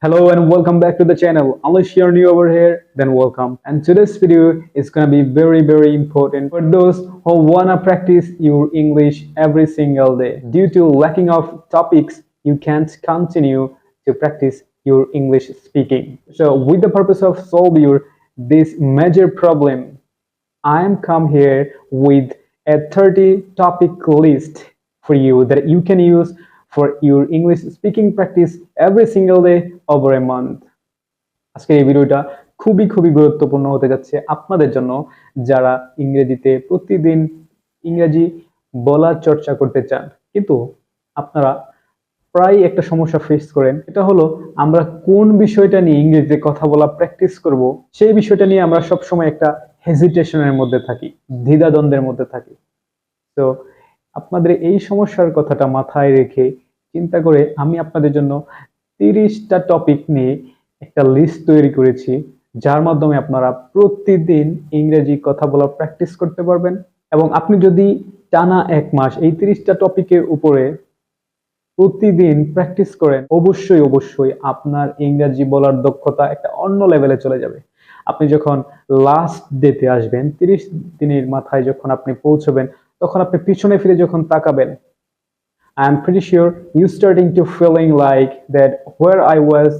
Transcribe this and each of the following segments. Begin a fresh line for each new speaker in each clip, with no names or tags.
Hello and welcome back to the channel. Unless you're new over here, then welcome. And today's video is gonna be very, very important for those who wanna practice your English every single day. Due to lacking of topics, you can't continue to practice your English speaking. So, with the purpose of solve your this major problem, I am come here with a 30 topic list for you that you can use for your English speaking practice every single day over a month. আজকের এই ভিডিওটা খুবই খুবই গুরুত্বপূর্ণ হতে যাচ্ছে আপনাদের জন্য, যারা ইংরেজিতে প্রতিদিন ইংরেজি বলার চর্চা করতে চান কিন্তু আপনারা প্রায় একটা সমস্যা ফেস করেন, এটা হলো আমরা কোন বিষয়টা নিয়ে ইংরেজিতে কথা বলা প্র্যাকটিস করব, সেই বিষয়টা নিয়ে আমরা সবসময় একটা হেজিটেশনের মধ্যে থাকি, দ্বিধাদ্বন্দ্বের মধ্যে থাকি তো আপনাদের এই সমস্যার কথাটা মাথায় রেখে চিন্তা করে আমি আপনাদের জন্য তিরিশটা টপিক নিয়ে একটা লিস্ট তৈরি করেছি, যার মাধ্যমে আপনারা প্রতিদিন ইংরেজি কথা বলার প্র্যাকটিস করতে পারবেন। এবং আপনি যদি টানা এক মাস এই তিরিশটা টপিকের উপরে প্রতিদিন প্র্যাকটিস করেন, অবশ্যই অবশ্যই আপনার ইংরেজি বলার দক্ষতা একটা অন্য লেভেলে চলে যাবে। আপনি যখন লাস্ট ডেতে আসবেন, তিরিশ দিনের মাথায় যখন আপনি পৌঁছবেন তখন আপনি পিছনে ফিরে যখন তাকাবেন I am pretty sure you starting to feeling like that where I was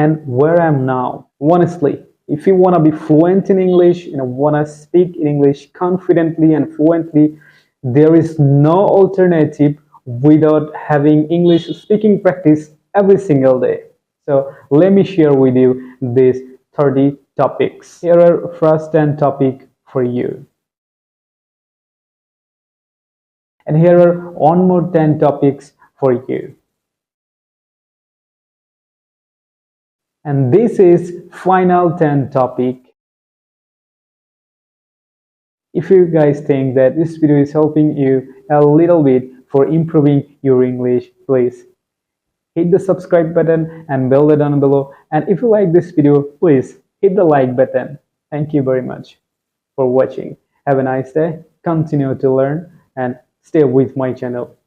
and where I am now. Honestly, if you want to be fluent in English and want to speak in English confidently and fluently, there is no alternative without having English speaking practice every single day. So let me share with you these 30 topics. Here are first 10 topic for you. And here are one more 10 topics for you. And this is final 10 topic. If you guys think that this video is helping you a little bit for improving your English, please hit the subscribe button and bell the down below. And if you like this video, please hit the like button. Thank you very much for watching. Have a nice day. Continue to learn and stay with my channel.